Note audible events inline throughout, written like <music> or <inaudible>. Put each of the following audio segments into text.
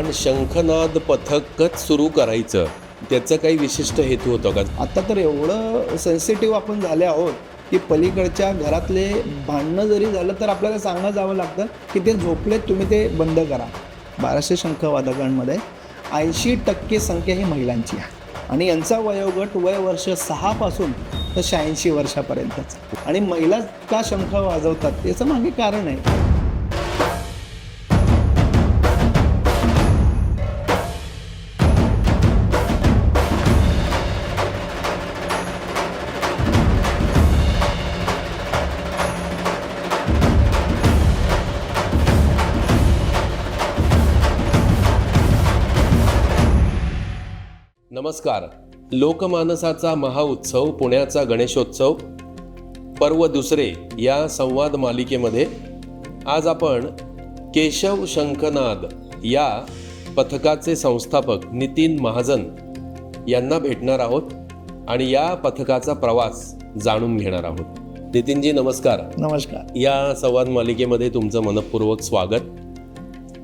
पण शंखनाद पथकच सुरू करायचं. त्याचं काही विशिष्ट हेतू होतं का? आता तर एवढं सेन्सिटिव्ह आपण झाले आहोत की पलीकडच्या घरातले भांडणं जरी झालं तर आपल्याला सांगणं जावं लागतं की ते झोपलेत तुम्ही ते बंद करा. बाराशे शंखवादकांमध्ये ऐंशी टक्के संख्या ही महिलांची आहे. आणि यांचा वयोगट वय वर्ष सहापासून तर शहाऐंशी वर्षापर्यंतच. आणि महिला का शंख वाजवतात याचं मागे कारण आहे. नमस्कार. लोकमानसाचा महाउत्सव पुण्याचा गणेशोत्सव पर्व दुसरे या संवाद मालिकेमध्ये आज आपण केशव शंखनाद या पथकाचे संस्थापक नितीन महाजन यांना भेटणार आहोत आणि या पथकाचा प्रवास जाणून घेणार आहोत. नितीनजी नमस्कार. नमस्कार. या संवाद मालिकेमध्ये तुमचं मनपूर्वक स्वागत.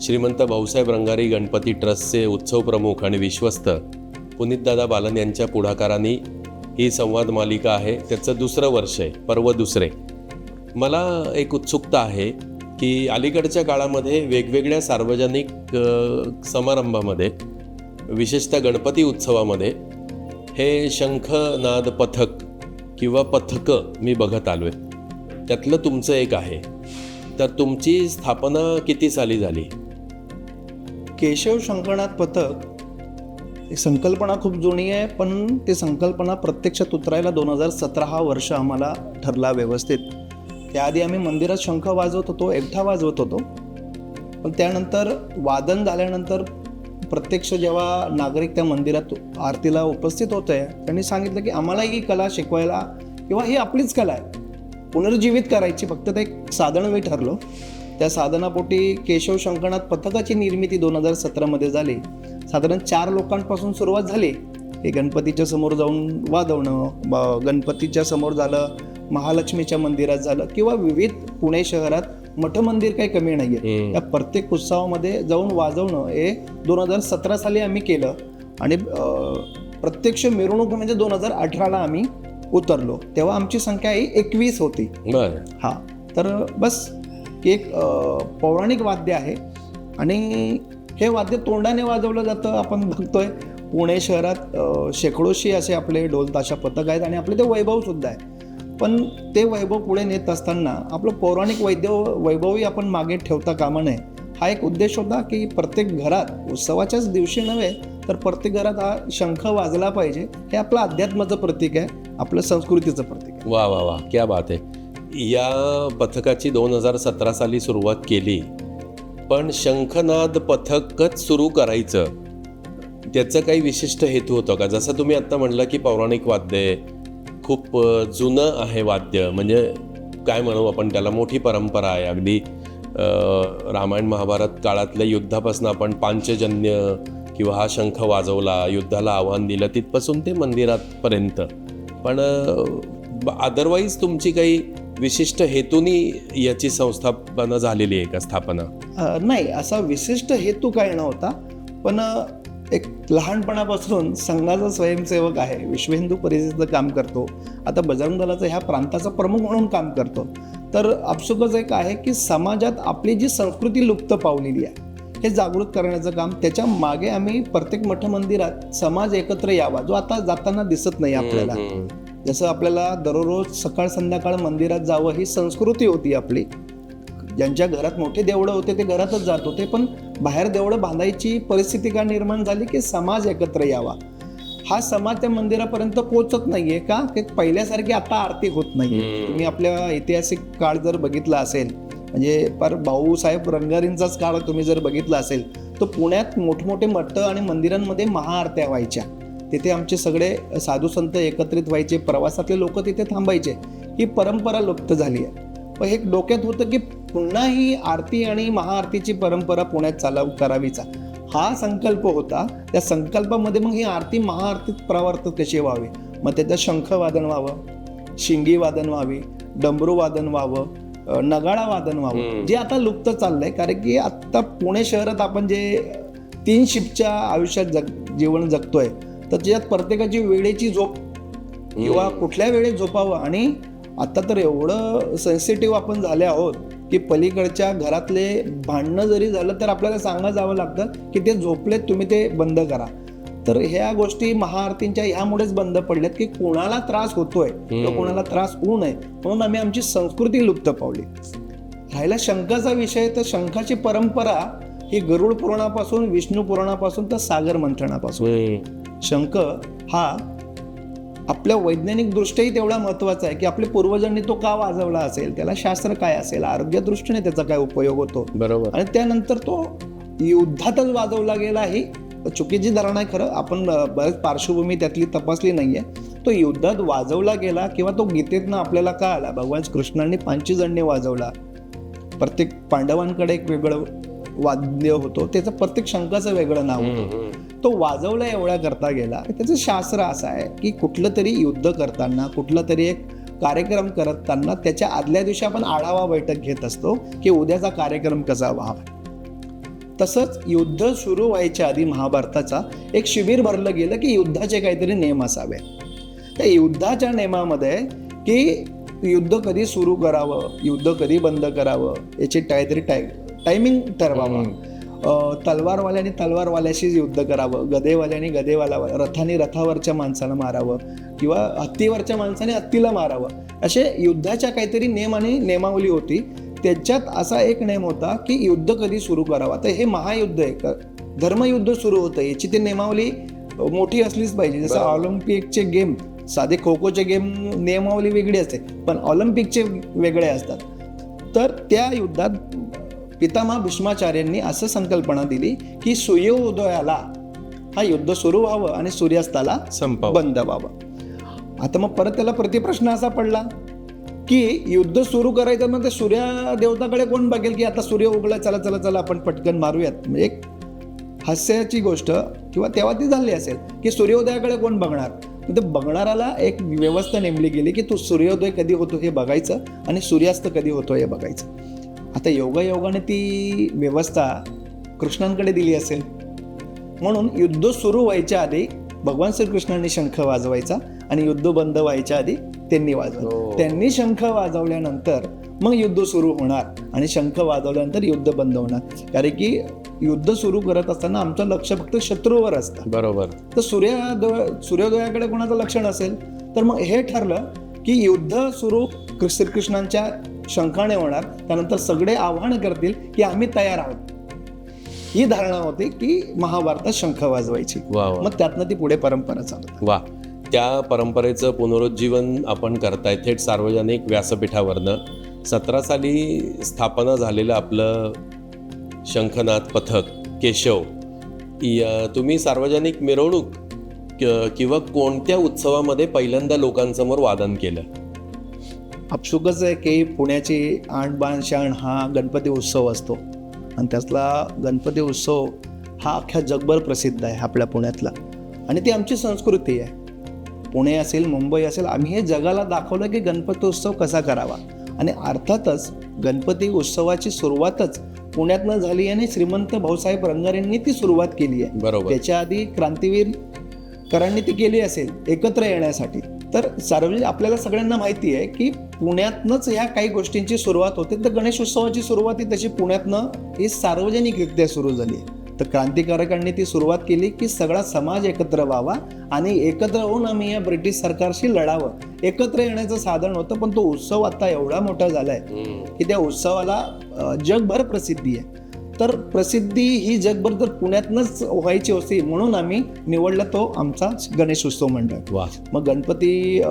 श्रीमंत भाऊसाहेब रंगारी गणपती ट्रस्टचे उत्सव प्रमुख आणि विश्वस्त पुनीतदादा बालन यांच्या पुढाकाराने ही संवाद मालिका आहे. त्याचं दुसरं वर्ष आहे. पर्व दुसरे. मला एक उत्सुकता आहे की अलीकडच्या काळामध्ये वेगवेगळ्या सार्वजनिक समारंभामध्ये विशेषतः गणपती उत्सवामध्ये हे शंखनाद पथक किंवा पथकं मी बघत आलो आहे त्यातलं तुमचं एक आहे. तर तुमची स्थापना किती साली झाली? केशव शंकरनाथ पथक एक संकल्पना खूप जुनी आहे पण ती संकल्पना प्रत्यक्षात उतरायला दोन हजार सतरा हा वर्ष आम्हाला ठरला व्यवस्थित. त्याआधी आम्ही मंदिरात शंख वाजवत होतो एकटा वाजवत होतो. पण त्यानंतर वादन झाल्यानंतर प्रत्यक्ष जेव्हा नागरिक त्या मंदिरात आरतीला उपस्थित होते त्यांनी सांगितलं की आम्हाला ही कला शिकवायला किंवा ही आपलीच कला आहे. पुनर्जीवित करायची फक्त ते एक साधन मी ठरलो. त्या साधनापोटी केशव शंकरनाथ पथकाची निर्मिती दोन हजार सतरामध्ये झाली. साधारण चार लोकांपासून सुरुवात झाली. हे गणपतीच्या समोर जाऊन वाजवणं ब- गणपतीच्या समोर झालं महालक्ष्मीच्या मंदिरात झालं किंवा विविध पुणे शहरात मठ मंदिर काही कमी नाही आहे. हम्म. या प्रत्येक उत्सवामध्ये जाऊन वाजवणं हे दोन हजार सतरा साली आम्ही केलं. आणि प्रत्यक्ष मिरवणूक म्हणजे दोन हजार अठराला आम्ही उतरलो. तेव्हा आमची संख्या ही एकवीस होती. हा. तर बस की एक पौराणिक वाद्य आहे. आणि हे वाद्य तोंडाने वाजवलं जातं आपण बघतोय पुणे शहरात शेकडोशी असे आपले ढोल ताशा पथक आहेत आणि आपले ते वैभव सुद्धा आहे पण ते वैभव पुढे नेत असताना आपलं पौराणिक वैद्य वैभवही आपण मागे ठेवता कामा नये हा एक उद्देश होता की प्रत्येक घरात उत्सवाच्याच दिवशी नव्हे तर प्रत्येक घरात हा शंख वाजला पाहिजे हे आपलं अध्यात्माचं प्रतीक आहे आपलं संस्कृतीचं प्रतीक आहे. वा वा वा क्या बात आहे. या पथकाची दोन हजार सतरा साली सुरुवात केली. पण शंखनाद पथकच सुरू करायचं. त्याचं काही विशिष्ट हेतू होतं का? जसं तुम्ही आत्ता म्हणलं की पौराणिक वाद्य आहे खूप जुनं आहे वाद्य. म्हणजे काय म्हणू आपण त्याला? मोठी परंपरा आहे. अगदी रामायण महाभारत काळातल्या युद्धापासून आपण पांचजन्य किंवा हा शंख वाजवला युद्धाला आव्हान दिलं तिथपासून ते मंदिरातपर्यंत पण अदरवाईज तुमची काही विशिष्ट हेतूनी याची संस्थापना झालेली आहे का स्थापना? नाही असा विशिष्ट हेतू काय नव्हता पण एक लहानपणापासून संघाचा स्वयंसेवक आहे विश्व हिंदू परिषदेचं काम करतो आता बजरंग दलाचं ह्या प्रांताचा प्रमुख म्हणून काम करतो. तर आपसुकच एक आहे की समाजात आपली जी संस्कृती लुप्त पावलेली आहे हे जागृत करण्याचं काम त्याच्यामागे आम्ही प्रत्येक मठ मंदिरात समाज एकत्र यावा जो आता जाताना दिसत नाही आपल्याला. जसं आपल्याला दररोज सकाळ संध्याकाळ मंदिरात जावं ही संस्कृती होती आपली. ज्यांच्या घरात मोठे देवळं होते ते घरातच जात होते पण बाहेर देवळं बांधायची परिस्थिती का निर्माण झाली की समाज एकत्र यावा? हा समाज त्या मंदिरापर्यंत पोहोचत नाहीये का? की पहिल्यासारखी आता आरती होत नाहीये. हम्म. तुम्ही आपल्या ऐतिहासिक काळ जर बघितला असेल म्हणजे पर भाऊसाहेब रंगारींचाच काळ तुम्ही जर बघितला असेल तर पुण्यात मोठमोठे मठ आणि मंदिरांमध्ये महाआरत्या व्हायच्या. तिथे आमचे सगळे साधू संत एकत्रित व्हायचे प्रवासातले लोक तिथे थांबायचे. ही परंपरा लुप्त झाली आहे. पण हे डोक्यात होतं की पुन्हा ही आरती आणि महाआरतीची परंपरा पुण्यात चालव करावीचा. हा संकल्प होता. त्या संकल्पामध्ये मग ही आरती महाआरतीत प्रवर्तित कशी व्हावी? मग त्याचं शंख वादन व्हावं शिंगी वादन व्हावी डमरू वादन व्हावं अ, नगाडा वादन व्हावं. जे आता लुप्त चाललंय कारण की आता पुणे शहरात आपण जे तीन शिफ्टच्या आयुष्यात जग जीवन जगतोय तर त्याच्यात प्रत्येकाची वेळेची झोप किंवा कुठल्या वेळेत झोपावं आणि आता तर एवढं सेन्सिटिव्ह आपण झाले आहोत की पलीकडच्या घरातले भांडणं जरी झालं तर आपल्याला सांगा जावं लागतं की ते झोपलेत तुम्ही ते बंद करा. तर ह्या गोष्टी महाआरतींच्या ह्यामुळेच बंद पडल्यात की कोणाला त्रास होतोय किंवा कोणाला त्रास होऊ नये म्हणून आम्ही आमची संस्कृती लुप्त पावली. राहिला शंखाचा विषय तर शंखाची परंपरा ही गरुड पुराणापासून विष्णू पुराणापासून तर सागर मंथनापासून. शंख हा आपल्या वैज्ञानिक दृष्ट्याही तेवढा महत्त्वाचा आहे की आपल्या पूर्वजांनी तो का वाजवला असेल? त्याला शास्त्र काय असेल? आरोग्य दृष्टीने त्याचा काय उपयोग होतो? बरोबर. आणि त्यानंतर तो युद्धातच वाजवला गेला ही चुकीची धारणा आहे खरं. आपण बरेच पार्श्वभूमी त्यातली तपासली नाहीये. तो युद्धात वाजवला गेला किंवा तो गीतेतनं आपल्याला का आला भगवान कृष्णांनी पांचीजण्य वाजवला. प्रत्येक पांडवांकडे एक वेगळं वाद्य होतं त्याचं प्रत्येक शंकाचं वेगळं नाव होतं. तो वाजवला एवढा करता गेला त्याचं शास्त्र असं आहे की कुठलं तरी युद्ध करताना कुठला तरी एक कार्यक्रम करताना त्याच्या आदल्या दिवशी आपण आढावा बैठक घेत असतो की उद्याचा कार्यक्रम कसा व्हावा. तसंच युद्ध सुरू व्हायच्या आधी महाभारताचा एक शिबिर भरलं गेलं की युद्धाचे काहीतरी नियम असावे. त्या युद्धाच्या नियमामध्ये की युद्ध कधी सुरू करावं युद्ध कधी बंद करावं याची काहीतरी टाय टायमिंग ठरवावं. तलवारवाल्याने तलवारवाल्याशीच युद्ध करावं. गदेवाल्याने गदेवाला रथाने रथावरच्या माणसाला मारावं किंवा हत्तीवरच्या माणसाने हत्तीला मारावं. असे युद्धाच्या काहीतरी नियम आणि नियमावली होती. त्याच्यात असा एक नियम होता की युद्ध कधी सुरू करावा. तर हे महायुद्ध आहे. क- धर्मयुद्ध सुरू होतं. याची ती नियमावली अ, मोठी असलीच पाहिजे. जसं ऑलिम्पिकचे गेम साधे खो खोचे गेम नियमावली वेगळी असते. पण ऑलिम्पिकचे वेगळे असतात. तर त्या युद्धात पितामह भीष्माचार्यांनी असं संकल्पना दिली की सूर्योदयाला हा युद्ध सुरू व्हावं आणि सूर्यास्ताला संपाव. बंद व्हावं. आता मग परत त्याला प्रतिप्रश्न असा पडला की युद्ध सुरू करायचं मग ते सूर्या देवताकडे कोण बघेल की आता सूर्य उगला चला चला चला आपण पटकन मारूयात. म्हणजे एक हास्याची गोष्ट किंवा तेव्हा ती झाली असेल की सूर्योदयाकडे कोण बघणार? मग ते बघणाराला एक व्यवस्था नेमली गेली की तो सूर्योदय कधी होतो हे बघायचं आणि सूर्यास्त कधी होतो हे बघायचं. आता योगायोगाने ती व्यवस्था कृष्णांकडे दिली असेल. म्हणून युद्ध सुरू व्हायच्या आधी भगवान श्रीकृष्णांनी शंख वाजवायचा आणि युद्ध बंद व्हायच्या आधी त्यांनी वाजवलं हो. त्यांनी शंख वाजवल्यानंतर मग युद्ध सुरू होणार आणि शंख वाजवल्यानंतर युद्ध बंद होणार. कारण की युद्ध सुरू करत असताना आमचं लक्ष फक्त शत्रूवर असतं. बरोबर. तर सूर्योदय सूर्योदयाकडे कोणाचं लक्ष नसेल तर मग हे ठरलं की युद्ध सुरू श्रीकृष्णांच्या शंखाने होणार. त्यानंतर सगळे आव्हान करतील की आम्ही तयार आहोत. ही धारणा होती की महाभारतात शंख वाजवायची. मग त्यातनं ती पुढे परंपरा चालू वा. त्या परंपरेचं पुनरुज्जीवन आपण करताय थेट सार्वजनिक व्यासपीठावरनं. सतरा साली स्थापना झालेलं आपलं शंखनाथ पथक केशव या- तुम्ही सार्वजनिक मिरवणूक किंवा कोणत्या उत्सवामध्ये पहिल्यांदा लोकांसमोर वादन केलं? अपशुकच आहे की पुण्याची आणबाण शाण हा गणपती उत्सव असतो. आणि त्यातला गणपती उत्सव हा अख्ख्या जगभर प्रसिद्ध आहे आपल्या पुण्यातला. आणि ती आमची संस्कृती आहे. पुणे असेल मुंबई असेल आम्ही हे जगाला दाखवलं की गणपती उत्सव कसा करावा. आणि अर्थातच गणपती उत्सवाची सुरुवातच पुण्यातनं झाली आणि श्रीमंत भाऊसाहेब रंगारेंनी ती सुरुवात केली आहे. बरोबर. त्याच्या आधी क्रांतीवीर करांनी ती केली असेल एकत्र येण्यासाठी. तर सार्वजनिक आपल्याला सगळ्यांना माहिती आहे की पुण्यातनंच ह्या काही गोष्टींची सुरुवात होते. तर गणेशोत्सवाची सुरुवात ही तशी पुण्यातनं ही सार्वजनिकरित्या सुरू झाली. तर क्रांतिकारकांनी ती सुरुवात केली की सगळा समाज एकत्र व्हावा आणि एकत्र होऊन आम्ही या ब्रिटिश सरकारशी लढावं. एकत्र येण्याचं साधन होतं पण तो उत्सव आता एवढा मोठा झालाय हम्म. की त्या उत्सवाला जगभर प्रसिद्धी आहे. तर प्रसिद्धी ही जगभर तर पुण्यातनंच व्हायची होती म्हणून आम्ही निवडला तो आमचा गणेश उत्सव मंडळ. वा. मग गणपती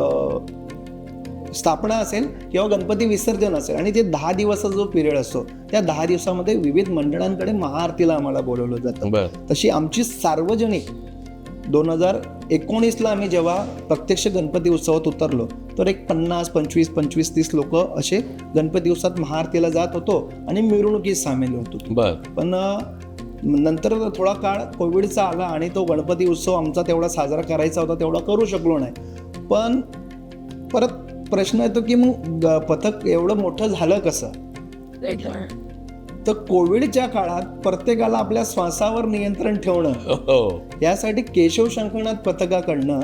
स्थापना असेल किंवा गणपती विसर्जन असेल. आणि ते दहा दिवसाचा जो पिरियड असतो त्या दहा दिवसामध्ये विविध मंडळांकडे महाआरतीला आम्हाला बोलवलं जातं. तशी आमची सार्वजनिक दोन हजार एकोणीसला आम्ही जेव्हा प्रत्यक्ष गणपती उत्सवात उतरलो तर एक पन्नास पंचवीस पंचवीस तीस लोक असे गणपती उत्सवात महाआरतीला जात होतो आणि मिरवणुकीत सामील होत पण नंतर थोडा काळ कोविडचा आला आणि तो गणपती उत्सव आमचा तेवढा साजरा करायचा होता तेवढा करू शकलो नाही. पण परत प्रश्न येतो की मग पथक एवढं मोठं झालं कसं? तर कोविडच्या काळात प्रत्येकाला आपल्या श्वासावर नियंत्रण ठेवणं हो. यासाठी केशव शंकरनाथ पथकाकडनं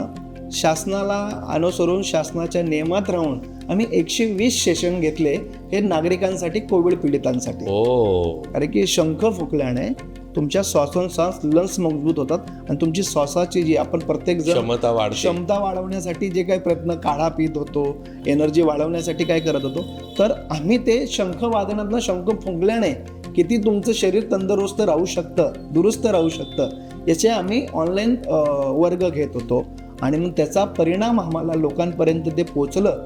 शासनाला अनुसरून शासनाच्या नियमात राहून आम्ही एकशे वीस सेशन घेतले हे नागरिकांसाठी कोविड पीडितांसाठी. हो. कारण की शंख फुकल्याने तुमच्या श्वासोच्छ्वास लंग्स मजबूत होतात आणि तुमची श्वासाची जी आपण प्रत्येक जण क्षमता वाढते. क्षमता वाढवण्यासाठी जे काही प्रयत्न काढा पित होतो एनर्जी वाढवण्यासाठी काय करत होतो. तर आम्ही ते शंख वादनातनं शंख फुंकल्याने किती तुमचं शरीर तंदुरुस्त राहू शकतं दुरुस्त राहू शकतं याचे आम्ही ऑनलाईन वर्ग घेत होतो. आणि मग त्याचा परिणाम आम्हाला लोकांपर्यंत ते पोचलं.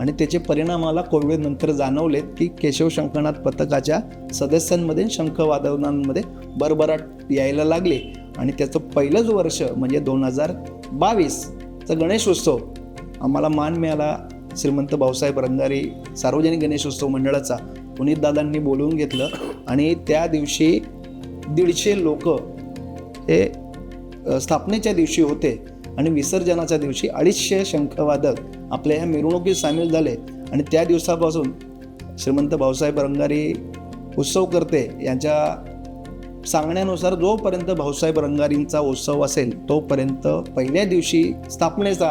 आणि त्याचे परिणाम मला कोविड नंतर जाणवलेत की केशव शंकरनाथ पथकाच्या सदस्यांमध्ये शंख वादवनांमध्ये भरभराट यायला लागले. आणि त्याचं पहिलंच वर्ष म्हणजे दोन हजार बावीसचा गणेशोत्सव आम्हाला मान मिळाला श्रीमंत भाऊसाहेब रंगारी सार्वजनिक गणेशोत्सव मंडळाचा. पुनीतदादांनी बोलवून घेतलं आणि त्या दिवशी दीडशे लोक हे स्थापनेच्या दिवशी होते. आणि विसर्जनाच्या दिवशी अडीचशे शंखवादक आपल्या ह्या मिरवणुकीत सामील झाले. आणि त्या दिवसापासून श्रीमंत भाऊसाहेब रंगारी उत्सव करते. यांच्या सांगण्यानुसार जोपर्यंत भाऊसाहेब रंगारींचा उत्सव असेल तोपर्यंत पहिल्या दिवशी स्थापनेचा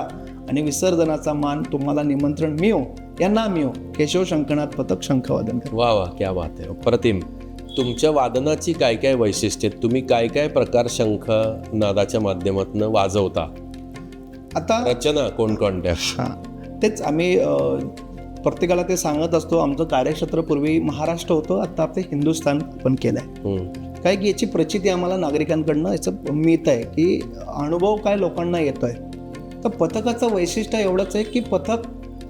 आणि विसर्जनाचा मान तुम्हाला निमंत्रण मिळो. यांना मिळो. केशव शंकनाथ पथक शंखवादन वा वा क्या बात आहे. प्रतिम तुमच्या वादनाची काय काय वैशिष्ट्ये आहेत? तुम्ही काय काय प्रकार शंख नादाच्या माध्यमातून वाजवता? आता रचना कोणकोणत्या हां. तेच आम्ही प्रत्येकाला ते सांगत असतो आमचं कार्यक्षेत्र पूर्वी महाराष्ट्र होतं आता आपलं हिंदुस्थान आपण केलं आहे. काय की याची प्रचिती आम्हाला नागरिकांकडनं याचं मिळत आहे की अनुभव काय लोकांना येतो आहे. तर पथकाचं वैशिष्ट्य एवढंच आहे की पथक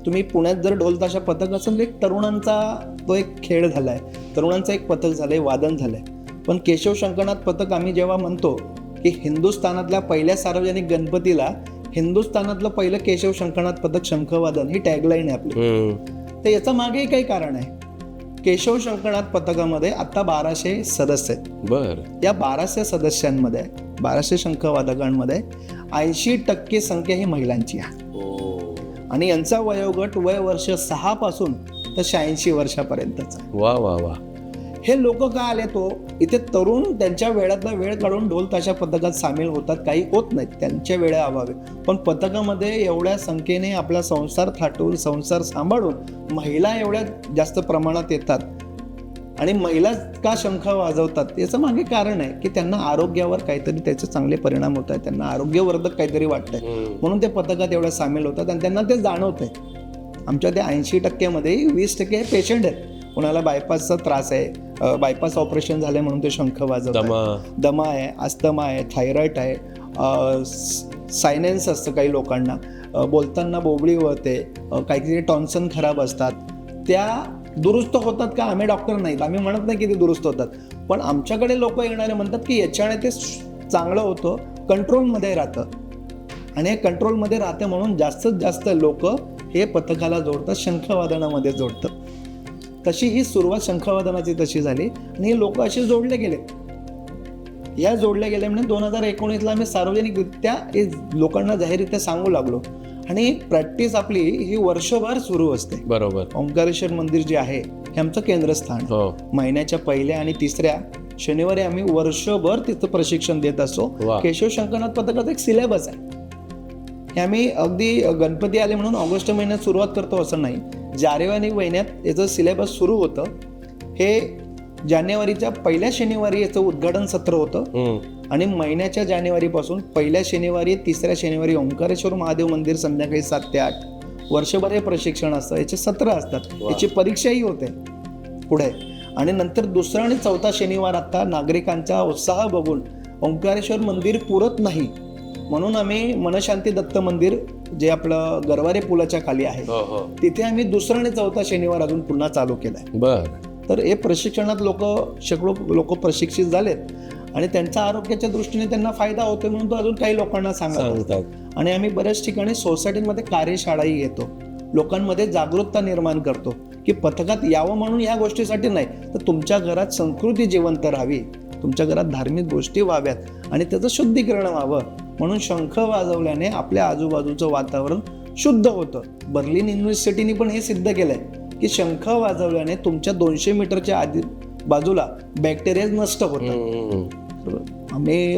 तुम्ही पुण्यात जर ढोलताशा पथक असेल एक तरुणांचा तो एक खेळ झाला आहे तरुणांचं एक पथक झालं आहे वादन झालं आहे पण केशव शंकरनाथ पथक आम्ही जेव्हा म्हणतो की हिंदुस्थानातल्या पहिल्या सार्वजनिक गणपतीला हिंदुस्थानातलं पहिलं केशव शंकरनाथ पथक शंखवादन ही टॅगलाईन आहे आपली. तर याचं मागेही काही कारण आहे. केशव शंकरनाथ पथकामध्ये आता बाराशे सदस्य आहेत. बर. या बाराशे सदस्यांमध्ये बाराशे शंखवादकांमध्ये ऐंशी टक्के संख्या ही महिलांची आहे. आणि यांचा वयोगट वय वर्ष सहा पासून तर शहाऐंशी वर्षापर्यंतचा. वा वा वा. हे लोक का आले तो? इथे तरुण त्यांच्या वेळातला वेळ काढून ढोल ताशा पथकात सामील होतात काही होत नाहीत. त्यांच्या वेळा अभावे. पण पथकामध्ये एवढ्या संख्येने आपला संसार थाटून संसार सांभाळून महिला एवढ्या जास्त प्रमाणात येतात. आणि महिला का शंख वाजवतात? याचं मागे कारण आहे की त्यांना आरोग्यावर काहीतरी त्याचे चांगले परिणाम होत आहेत. त्यांना आरोग्यवर्धक काहीतरी वाटतंय. म्हणून ते पथकात एवढ्या सामील होतात आणि त्यांना ते जाणवतंय. आमच्या त्या ऐंशी टक्क्यामध्ये वीस टक्के पेशंट आहेत. कोणाला बायपासचा त्रास आहे. बायपास ऑपरेशन झालंय म्हणून ते शंख वाजवतात. दमा. दमा आहे अस्थमा आहे थायरॉइड आहे. सायनेन्स असतं काही लोकांना. बोलताना बोबडी वळते. अ, काहीतरी टॉन्सन खराब असतात. त्या दुरुस्त होतात का? आम्ही डॉक्टर नाहीत. आम्ही म्हणत नाही की ते दुरुस्त होतात. पण आमच्याकडे लोक येणारे म्हणतात की याच्याने ते चांगलं होतं. कंट्रोलमध्ये राहतं. आणि हे कंट्रोलमध्ये राहते म्हणून जास्तीत जास्त लोक हे पथकाला जोडतात शंखवादनामध्ये जोडतात. तशी ही सुरुवात शंखवादनाची तशी झाली आणि हे लोक असे जोडले गेले. या जोडल्या गेल्या म्हणजे दोन हजार एकोणीसला आम्ही सार्वजनिकरित्या हे लोकांना जाहीररित्या सांगू लागलो. आणि प्रॅक्टिस आपली ही वर्षभर सुरू असते. बरोबर. ओंकारेश्वर मंदिर जे आहे हे आमचं केंद्रस्थान. हो. महिन्याच्या पहिल्या आणि तिसऱ्या शनिवारी आम्ही वर्षभर तिथं प्रशिक्षण देत असतो वा. केशव शंकरनाथ पथकाचा एक सिलेबस आहे. हे आम्ही अगदी गणपती आले म्हणून ऑगस्ट महिन्यात सुरुवात करतो असं नाही. जानेवारी महिन्यात याचं सिलेबस सुरू होतं. हे जानेवारीच्या पहिल्या शनिवारी याचं उद्घाटन सत्र होतं. आणि महिन्याच्या जानेवारीपासून पहिल्या शनिवारी तिसऱ्या शनिवारी ओंकारेश्वर महादेव मंदिर संध्याकाळी सात ते आठ. वर्षभर हे प्रशिक्षण असतं. याचे सत्र असतात. याची परीक्षाही होते. पुढे. आणि नंतर दुसरा आणि चौथा शनिवार आता नागरिकांचा उत्साह बघून ओंकारेश्वर मंदिर पुरत नाही. म्हणून आम्ही मनशांती दत्त मंदिर जे आपलं गरवारे पुलाच्या खाली आहे हो हो. तिथे आम्ही दुसरा आणि चौथा शनिवार अजून पुन्हा चालू केलाय. बर. तर हे प्रशिक्षणात लोक शेकडो लोक प्रशिक्षित झालेत आणि त्यांच्या आरोग्याच्या दृष्टीने त्यांना फायदा होतो म्हणून तो अजून काही लोकांना. सांगतात. आणि आम्ही बऱ्याच ठिकाणी सोसायटीमध्ये कार्यशाळाही घेतो. लोकांमध्ये जागरूकता निर्माण करतो की पथकात यावं म्हणून ह्या गोष्टीसाठी नाही तर तुमच्या घरात संस्कृती जिवंत राहावी तुमच्या घरात धार्मिक गोष्टी व्हाव्यात आणि त्याचं शुद्धीकरण व्हावं. म्हणून शंख वाजवल्याने आपल्या आजूबाजूचं वातावरण शुद्ध होतं. बर्लिन युनिव्हर्सिटीने पण हे सिद्ध केलंय की शंख वाजवल्याने तुमच्या दोनशे मीटरच्या आधी बाजूला बॅक्टेरिया नष्ट होतात. आम्ही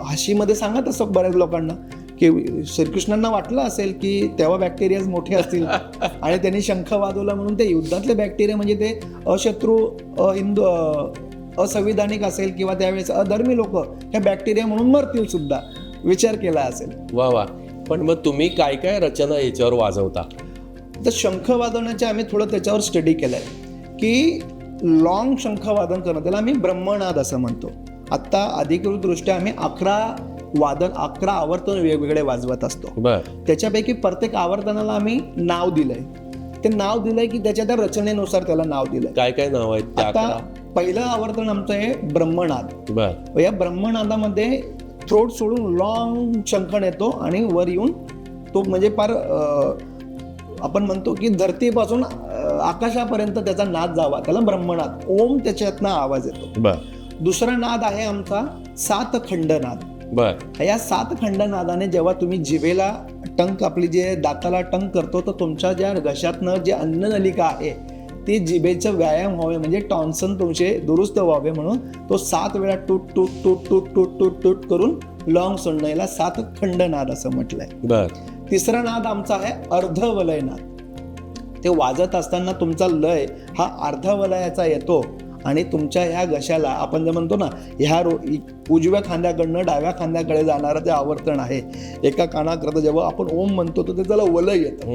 हशीमध्ये सांगत असतो बऱ्याच लोकांना की श्रीकृष्णांना वाटलं असेल की तेव्हा बॅक्टेरिया मोठे असतील <laughs> आणि त्यांनी शंख वाजवला म्हणून ते युद्धातले बॅक्टेरिया म्हणजे ते अशत्रू हिंदू असंविधानिक असेल किंवा त्यावेळेस अधर्मी लोक ह्या बॅक्टेरिया म्हणून मरतील सुद्धा. विचार केला असेल. वा वा. पण मग तुम्ही काय काय रचना याच्यावर वाजवता? तर शंख वाजवण्याचे आम्ही थोडं त्याच्यावर स्टडी केलं आहे की लॉंग शंख वादन करणं त्याला आम्ही ब्रह्मनाद असं म्हणतो. आत्ता अधिकृतदृष्ट्या आम्ही अकरा वादन अकरा आवर्तन वेगवेगळे वाजवत असतो. त्याच्यापैकी प्रत्येक आवर्तनाला आम्ही नाव दिलंय. ते नाव दिलंय की त्याच्या त्या रचनेनुसार त्याला नाव दिलंय. काय काय नाव त्या आता पहिलं आवर्तन आमचं आहे ब्रह्मनाद. बर. या ब्रह्मनादामध्ये थ्रोट सोडून लॉंग शंखण येतो आणि वर येऊन तो म्हणजे फार आपण म्हणतो की धरतीपासून आकाशापर्यंत त्याचा नाद जावा. त्याला ब्रह्मनाद. ओम त्याच्यातनं आवाज येतो. दुसरा नाद आहे आमचा सात खंडनाद बर. या सात खंडनादाने जेव्हा तुम्ही जिभेला टंक आपली जे दाताला टंक करतो तर तुमच्या ज्या घशातनं जे अन्ननलिका आहे ती जिभेचं व्यायाम व्हावे म्हणजे टॉन्सन तुमचे दुरुस्त व्हावे म्हणून तो सात वेळा टूट टूट टूट टूट टूट टूट टूट करून लॉंग सोडण्याला सात खंडनाद असं म्हटलंय. बर. तिसरा नाद आमचा आहे अर्धवलय नाद. ते वाजत असताना तुमचा लय हा अर्धवलयाचा येतो. आणि तुमच्या ह्या घशाला आपण जे म्हणतो ना ह्या रो उजव्या खांद्याकडनं डाव्या खांद्याकडे जाणारं जे आवर्तन आहे. एका कानाकरता जेव्हा आपण ओम म्हणतो तर ते त्याला वलय येतं.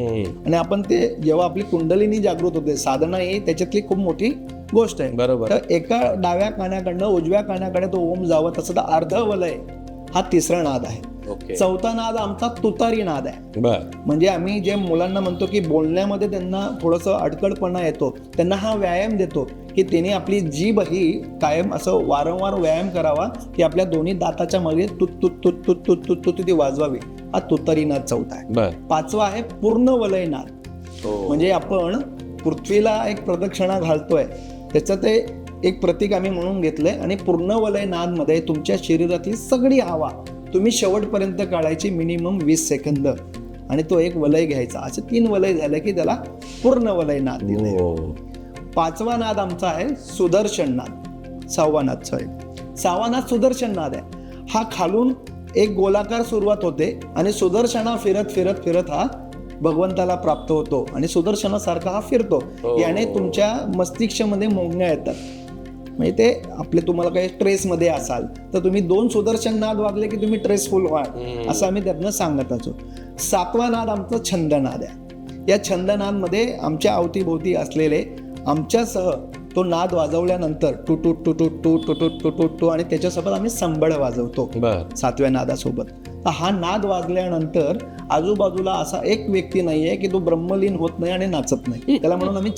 आणि आपण ते जेव्हा आपली कुंडलिनी जागृत होते साधना ही त्याच्यातली खूप मोठी गोष्ट आहे. बरोबर. तर एका डाव्या कानाकडनं उजव्या कानाकडे तो ओम जावं तसं तर अर्धवलय हा तिसरा नाद आहे. चौथा नाद आमचा तुतारी नाद आहे. म्हणजे आम्ही जे मुलांना म्हणतो की बोलण्यामध्ये त्यांना थोडंसं अडकळपणा येतो त्यांना हा व्यायाम देतो की त्यांनी आपली जीभ ही कायम असं वारंवार व्यायाम करावा की आपल्या दोन्ही दाताच्या मध्ये तुत तुत तुत तुत तुत तुत तुत ती वाजवावी. हा तुतारी नाद चौथा आहे. पाचवा आहे पूर्ण वलय नाद. हो. म्हणजे आपण पृथ्वीला एक प्रदक्षिणा घालतोय. त्याचं ते एक प्रतीक आम्ही म्हणून घेतलंय आणि पूर्ण वलय नादमध्ये तुमच्या शरीरातली सगळी हवा तुम्ही शेवटपर्यंत काढायची मिनिमम वीस सेकंद. आणि तो एक वलय घ्यायचा. असे तीन वलय झाले की त्याला पूर्ण वलय नाद दिले. हो. पाचवा नाद आमचा आहे सुदर्शन नाद. सहावा नाद सॉरी सहावा नाद सुदर्शन नाद आहे. हा खालून एक गोलाकार सुरुवात होते आणि सुदर्शना फिरत फिरत फिरत हा भगवंताला प्राप्त होतो आणि सुदर्शनासारखा हा फिरतो. हो. याने तुमच्या मस्तिष्कामध्ये मोंगण्या येतात. म्हणजे ते आपले तुम्हाला काही स्ट्रेसमध्ये असाल तर तुम्ही दोन सुदर्शन नाद वाजले की तुम्ही स्ट्रेसफुल व्हाल. असं आम्ही त्यातनं सांगत असो. सातवा नाद आमचा छंदनाद आहे. या छंदनादमध्ये आमच्या अवतीभोवती असलेले आमच्यासह तो नाद वाजवल्यानंतर टू टू टू टू टू टू टू टू टू टू आणि त्याच्यासोबत आम्ही संबळ वाजवतो सातव्या नादासोबत. तर हा नाद वाजल्यानंतर आजूबाजूला असा एक व्यक्ती नाहीये की तो ब्रह्मलीन होत नाही आणि नाचत नाही. त्याला म्हणून आम्ही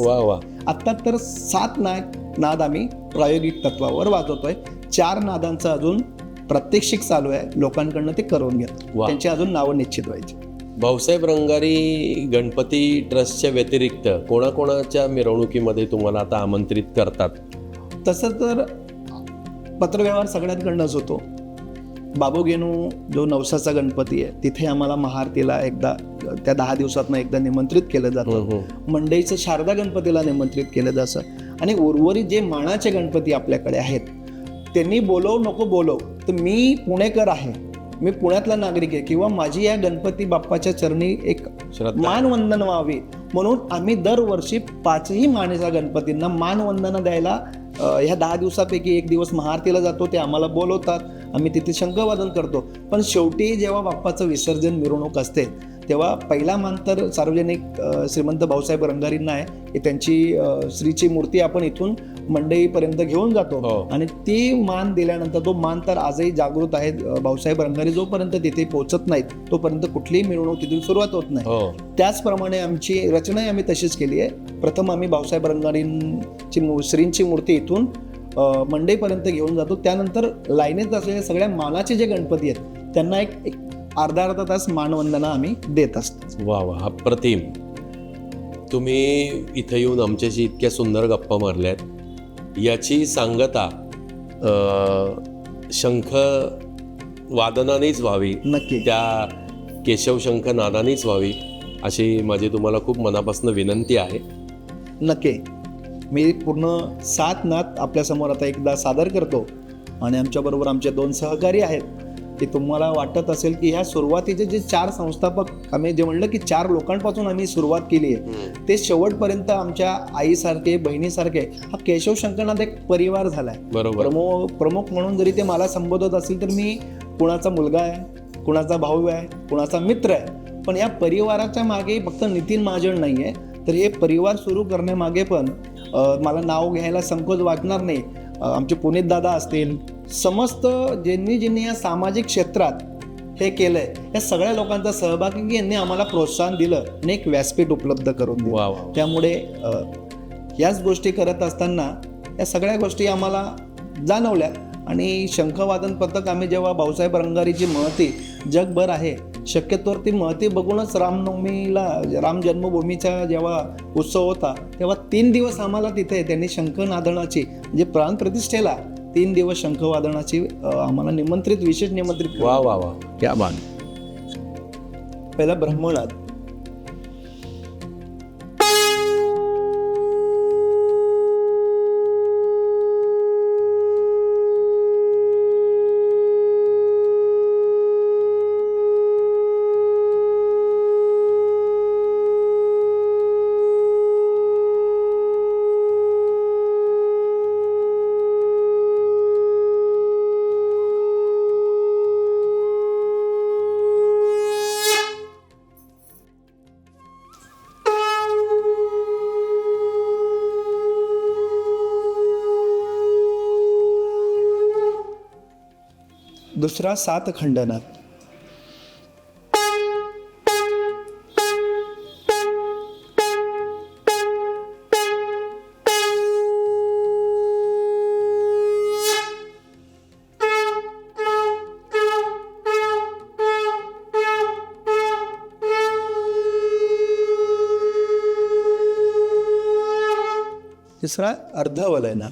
वा वा. आत्ता तर सात नाद नाद आम्ही प्रायोगिक तत्वावर वाजवतोय चार नादांचं अजून प्रात्यक्षिक चालू आहे. लोकांकडनं ते करून वा. त्यांची अजून नावं निश्चित व्हायची. भाऊसाहेब रंगारी गणपती ट्रस्टच्या व्यतिरिक्त कोणाकोणाच्या मिरवणुकीमध्ये तुम्हाला आता आमंत्रित करतात? तसं तर पत्रव्यवहार सगळ्यांकडनंच होतो. बाबू गेनू जो नवसाचा गणपती आहे तिथे आम्हाला महाआरतीला एकदा त्या दहा दिवसातनं एकदा निमंत्रित केलं जातं. मंडईचं शारदा गणपतीला निमंत्रित केलं जातं. आणि उर्वरित जे मानाचे गणपती आपल्याकडे आहेत त्यांनी बोलव नको बोलव. तर मी पुणेकर आहे. मी पुण्यातला नागरिक आहे किंवा माझी या गणपती बाप्पाच्या चरणी एक मानवंदन व्हावी. म्हणून आम्ही दरवर्षी पाचही मानेचा गणपतींना मानवंदना द्यायला ह्या दहा दिवसापैकी एक दिवस महाआरतीला जातो ते आम्हाला बोलवतात. आम्ही तिथे शंखवादन करतो. पण शेवटी जेव्हा बाप्पाचं विसर्जन मिरवणूक असते तेव्हा पहिला मान तर सार्वजनिक श्रीमंत भाऊसाहेब रंगारींना आहे. की त्यांची श्रीची मूर्ती आपण इथून मंडईपर्यंत घेऊन जातो. हो. आणि ती मान दिल्यानंतर तो मान तर आजही जागृत आहे भाऊसाहेब रंगारी जोपर्यंत तिथे पोहोचत नाहीत तोपर्यंत कुठलीही मिरवणूक तिथून सुरुवात होत नाही. हो. त्याचप्रमाणे आमची रचनाही आम्ही तशीच केली आहे. प्रथम आम्ही भाऊसाहेब रंगारींची श्रींची मूर्ती इथून मंडईपर्यंत घेऊन जातो. त्यानंतर लाईनीत असलेल्या सगळ्या मानाचे जे गणपती आहेत त्यांना एक अर्धा अर्धा तास मानवंदना आम्ही देत असतो. वा वा अप्रतिम तुम्ही इथं येऊन आमच्याशी इतक्या सुंदर गप्पा मारल्यात. याची सांगता शंख वादनानेच व्हावी नक्की. त्या केशव शंख नादानेच व्हावी अशी माझी तुम्हाला खूप मनापासून विनंती आहे. नक्की. मी पूर्ण सात नात आपल्यासमोर आता एकदा सादर करतो आणि आमच्याबरोबर आमचे दोन सहकारी आहेत. की तुम्हाला वाटत असेल की ह्या सुरुवातीचे जे चार संस्थापक आम्ही जे म्हणलं की चार लोकांपासून आम्ही सुरुवात केली आहे ते शेवटपर्यंत आमच्या आईसारखे बहिणीसारखे हा केशव शंकरनाथ एक परिवार झाला आहे बरोबर. प्रमुख प्रमुख म्हणून जरी ते मला संबोधत असतील तर मी कुणाचा मुलगा आहे कुणाचा भाऊ आहे कुणाचा मित्र आहे पण या परिवाराच्या मागे फक्त नितीन महाजन नाही आहे तर हे परिवार सुरू करण्यामागे पण मला नाव घ्यायला संकोच वाटणार नाही. आमचे पुनीत दादा असतील समस्त ज्यांनी ज्यांनी या सामाजिक क्षेत्रात हे केलंय या सगळ्या लोकांचा सहभाग आहे की यांनी आम्हाला प्रोत्साहन दिलं आणि एक व्यासपीठ उपलब्ध करून दिलं. त्यामुळे याच गोष्टी करत असताना या सगळ्या गोष्टी आम्हाला जाणवल्या आणि शंखवादन पथक आम्ही जेव्हा भाऊसाहेब रंगारीची महती जगभर आहे शक्यतोवर ती महती बघूनच रामनवमीला राम जन्मभूमीचा जेव्हा उत्सव होता तेव्हा तीन दिवस आम्हाला तिथे त्यांनी शंखनादनाची म्हणजे प्राणप्रतिष्ठेला तीन दिवस शंखवादनाची आम्हाला निमंत्रित विशेष निमंत्रित. वा वा वा पहिला ब्रह्मनाद दुसरा सात खंडनाथ. तिसरा अर्धवलयना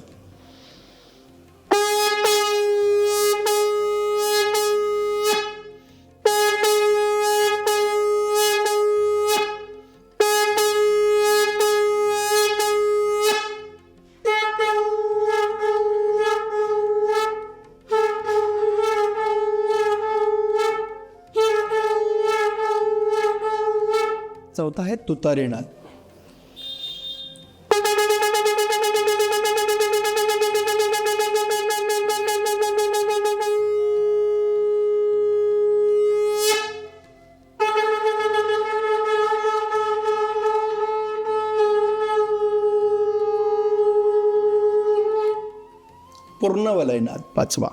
आहे तुतारीनाथ. पूर्णवलयनाथ पाचवा.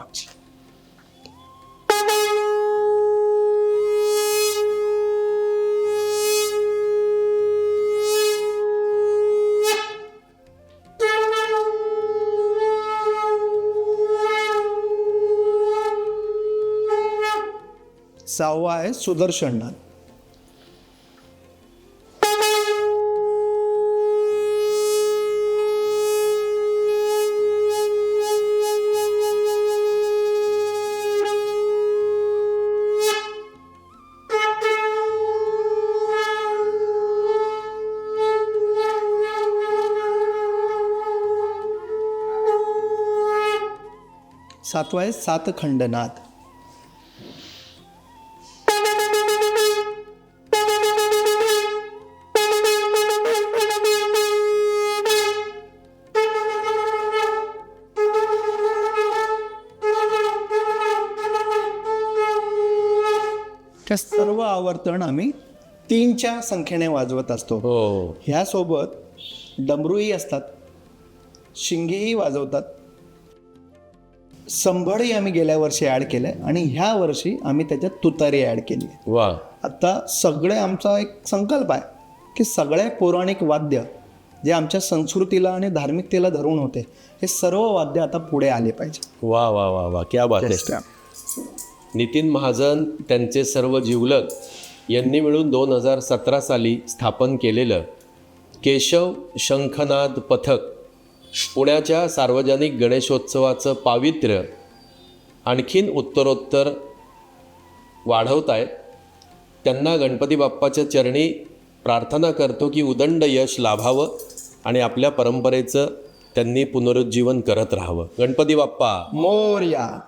सहावा आहे सुदर्शननाथ सातवा आहे सातखंडनाथ. आवर्तन आम्ही तीनच्या संख्येने वाजवत असतो. हो. ह्यासोबत डमरूही असतात शिंगेही वाजवतात. संभळही आम्ही गेल्या वर्षी ॲड केलं आहे आणि ह्या वर्षी आम्ही त्याच्यात तुतारी ॲड केली आहे. वा. आता सगळे आमचा एक संकल्प आहे की सगळे पौराणिक वाद्य जे आमच्या संस्कृतीला आणि धार्मिकतेला धरून होते हे सर्व वाद्य आता पुढे आले पाहिजे. वा वा वा वा. क्या बात आहे. नितीन महाजन त्यांचे सर्व जिवलग यांनी मिळून दोन हजार सतरा साली स्थापन केलेलं केशव शंखनाद पथक पुण्याच्या सार्वजनिक गणेशोत्सवाचं पावित्र्य आणखीन उत्तरोत्तर वाढवत आहेत त्यांना गणपती बाप्पाच्या चरणी प्रार्थना करतो की उदंड यश लाभावं आणि आपल्या परंपरेचं त्यांनी पुनरुज्जीवन करत राहावं. गणपती बाप्पा. मोर्या.